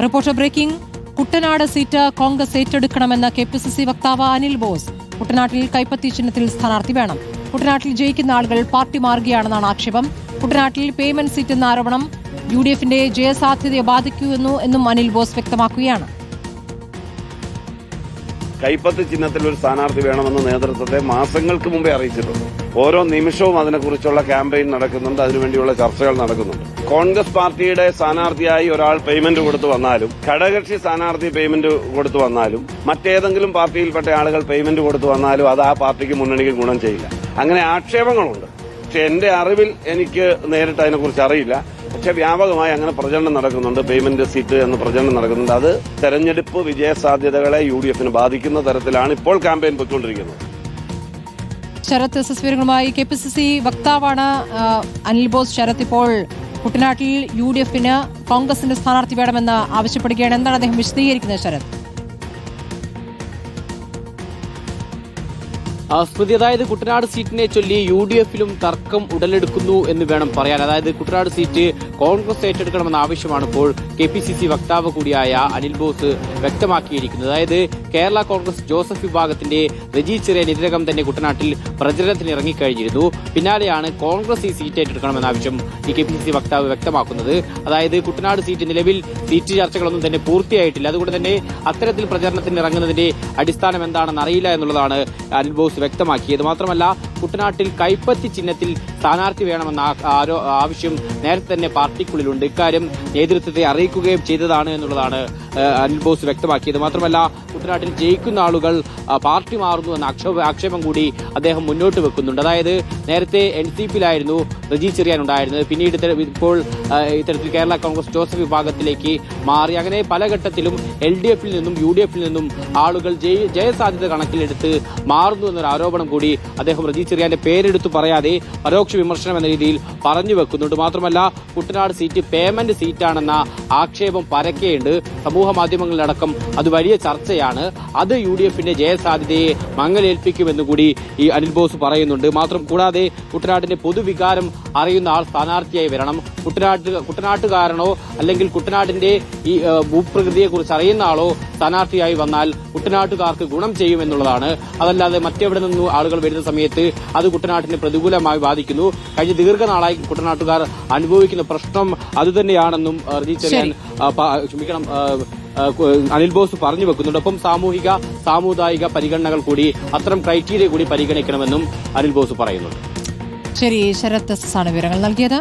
Reporter breaking. Kuttanad seat Congress ഏറ്റെടുക്കണമെന്ന് K P C C വക്താവ് Anil boss. കുട്ടനാട്ടിൽ കൈപ്പത്തി ചിഹ്നത്തിൽ സ്ഥാനാർത്ഥി വേണം. കുട്ടനാട്ടിൽ ജയിക്കുന്ന ആളുകൾ പാർട്ടി മാറുകയാണെന്നാണ് ആക്ഷേപം. കുട്ടനാട്ടിൽ പേയ്മെന്റ് സീറ്റ് എന്ന ആരോപണം യു ഡി എഫിന്റെ ജയസാധ്യതയെ ബാധിക്കുമെന്നു എന്നും അനിൽ ബോസ് വ്യക്തമാക്കുകയാണ്. കൈപ്പത്ത് ചിഹ്നത്തിൽ ഒരു സ്ഥാനാർത്ഥി വേണമെന്ന് നേതൃത്വത്തെ മാസങ്ങൾക്ക് മുമ്പേ അറിയിച്ചിട്ടുണ്ട്. ഓരോ നിമിഷവും അതിനെക്കുറിച്ചുള്ള ക്യാമ്പയിൻ നടക്കുന്നുണ്ട്. അതിനുവേണ്ടിയുള്ള ചർച്ചകൾ നടക്കുന്നുണ്ട്. കോൺഗ്രസ് പാർട്ടിയുടെ സ്ഥാനാർത്ഥിയായി ഒരാൾ പേയ്മെന്റ് കൊടുത്തു വന്നാലും ഘടകകക്ഷി സ്ഥാനാർത്ഥി പേയ്മെന്റ് കൊടുത്തു വന്നാലും മറ്റേതെങ്കിലും പാർട്ടിയിൽപ്പെട്ട ആളുകൾ പേയ്മെന്റ് കൊടുത്തു വന്നാലും അത് ആ പാർട്ടിക്ക് മുന്നണിക്ക് ഗുണം ചെയ്യില്ല. അങ്ങനെ ആക്ഷേപങ്ങളുണ്ട്. പക്ഷെ എന്റെ അറിവിൽ എനിക്ക് നേരിട്ട് അതിനെക്കുറിച്ച് അറിയില്ല. പക്ഷെ വ്യാപകമായി അങ്ങനെ പ്രചരണം നടക്കുന്നുണ്ട്. പേയ്മെന്റ് സീറ്റ് എന്ന് പ്രചരണം നടക്കുന്നുണ്ട്. അത് തെരഞ്ഞെടുപ്പ് വിജയ സാധ്യതകളെ യു ഡി എഫിന് ബാധിക്കുന്ന തരത്തിലാണ് ഇപ്പോൾ ക്യാമ്പയിൻ പൊയ്ക്കൊണ്ടിരിക്കുന്നത്. ശരത് വിവരങ്ങളുമായി കെ പി സി സി വക്താവാണ് അനിൽ ബോസ്. ശരത് ഇപ്പോൾ കുട്ടനാട്ടിൽ യു ഡി എഫിന് കോൺഗ്രസിന്റെ സ്ഥാനാർത്ഥി വേണമെന്ന് ആവശ്യപ്പെടുകയാണ്. എന്താണ് അദ്ദേഹം വിശദീകരിക്കുന്നത് ശരത്? സ്മൃതി അതായത് കുട്ടനാട് സീറ്റിനെ ചൊല്ലി യു ഡി എഫിലും തർക്കം ഉടലെടുക്കുന്നു എന്ന് വേണം പറയാൻ. അതായത് കുട്ടനാട് സീറ്റ് കോൺഗ്രസ് ഏറ്റെടുക്കണമെന്ന ആവശ്യമാണ് ഇപ്പോൾ കെ പി സി സി വക്താവ് കൂടിയായ അനിൽ ബോസ് വ്യക്തമാക്കിയിരിക്കുന്നത്. അതായത് കേരള കോൺഗ്രസ് ജോസഫ് വിഭാഗത്തിന്റെ രജി ചെറിയൻ ഇതിനകം തന്നെ കുട്ടനാട്ടിൽ പ്രചരണത്തിന് ഇറങ്ങിക്കഴിഞ്ഞിരുന്നു. പിന്നാലെയാണ് കോൺഗ്രസ് ഈ സീറ്റ് ഏറ്റെടുക്കണമെന്ന ആവശ്യം ഈ കെ പി സി സി വക്താവ് വ്യക്തമാക്കുന്നത്. അതായത് കുട്ടനാട് സീറ്റ് നിലവിൽ സീറ്റ് ചർച്ചകളൊന്നും തന്നെ പൂർത്തിയായിട്ടില്ല. അതുകൊണ്ട് തന്നെ അത്തരത്തിൽ പ്രചരണത്തിന് ഇറങ്ങുന്നതിന്റെ അടിസ്ഥാനം എന്താണെന്ന് അറിയില്ല എന്നുള്ളതാണ് അനിൽ ബോസ് വ്യക്തമാക്കിയത്. മാത്രമല്ല കുട്ടനാട്ടിൽ കൈപ്പത്തി ചിഹ്നത്തിൽ സ്ഥാനാർത്ഥി വേണമെന്ന ആവശ്യം നേരത്തെ തന്നെ പാർട്ടിക്കുള്ളിലുണ്ട്. ഇക്കാര്യം നേതൃത്വത്തെ അറിയിക്കുകയും ചെയ്തതാണ് എന്നുള്ളതാണ് അനിൽ ബോസ് വ്യക്തമാക്കിയത്. മാത്രമല്ല കുട്ടനാട്ടിൽ ജയിക്കുന്ന ആളുകൾ പാർട്ടി മാറുന്നു എന്ന ആക്ഷേപ കൂടി അദ്ദേഹം മുന്നോട്ട് വെക്കുന്നുണ്ട്. അതായത് നേരത്തെ എൻ സി പിയിലായിരുന്നു റജി ചെറിയാൻ ഉണ്ടായിരുന്നത്. പിന്നീട് ഇപ്പോൾ ഇത്തരത്തിൽ കേരള കോൺഗ്രസ് ജോസഫ് വിഭാഗത്തിലേക്ക് മാറി. അങ്ങനെ പല ഘട്ടത്തിലും എൽ ഡി എഫിൽ നിന്നും യു ഡി എഫിൽ നിന്നും ആളുകൾ ജയ ജയസാധ്യത കണക്കിലെടുത്ത് മാറുന്നു എന്നൊരു ആരോപണം കൂടി അദ്ദേഹം റജി ചെറിയാന്റെ പേരെടുത്തു പറയാതെ പരോക്ഷ വിമർശനം എന്ന രീതിയിൽ പറഞ്ഞു വെക്കുന്നുണ്ട്. മാത്രമല്ല കുട്ടനാട് സീറ്റ് പേയ്മെന്റ് സീറ്റാണെന്ന ആക്ഷേപം പരക്കെയുണ്ട്. സമൂഹ മാധ്യമങ്ങളിലടക്കം അത് വലിയ ചർച്ചയാണ്. അത് യു ഡി എഫിന്റെ ജയസാധ്യതയെ മങ്ങലേൽപ്പിക്കുമെന്ന് കൂടി ഈ അനിൽ ബോസ് പറയുന്നുണ്ട്. മാത്രം കൂടാതെ കുട്ടനാടിന്റെ പൊതുവികാരം അറിയുന്ന ആൾ സ്ഥാനാർത്ഥിയായി വരണം. കുട്ടനാട്ട് കുട്ടനാട്ടുകാരനോ അല്ലെങ്കിൽ കുട്ടനാടിന്റെ ഈ ഭൂപ്രകൃതിയെക്കുറിച്ച് ഭൂപ്രകൃതിയെ കുറിച്ച് അറിയുന്ന ആളോ സ്ഥാനാർത്ഥിയായി വന്നാൽ കുട്ടനാട്ടുകാർക്ക് ഗുണം ചെയ്യുമെന്നുള്ളതാണ്. അതല്ലാതെ മറ്റെവിടെ നിന്നും ആളുകൾ വരുന്ന സമയത്ത് അത് കുട്ടനാട്ടിനെ പ്രതികൂലമായി ബാധിക്കുന്നു. കഴിഞ്ഞ ദീർഘനാളായി കുട്ടനാട്ടുകാർ അനുഭവിക്കുന്ന പ്രശ്നം അതുതന്നെയാണെന്നും ചെറിയാൻ ക്ഷമിക്കണം അനിൽ ബോസ് പറഞ്ഞു വെക്കുന്നുണ്ട്. ഒപ്പം സാമൂഹിക സാമുദായിക പരിഗണനകൾ കൂടി അത്തരം ക്രൈറ്റീരിയ കൂടി പരിഗണിക്കണമെന്നും അനിൽ ബോസ് പറയുന്നുണ്ട്. ശരി ശരത് ആണ് വിവരങ്ങൾ നൽകിയത്.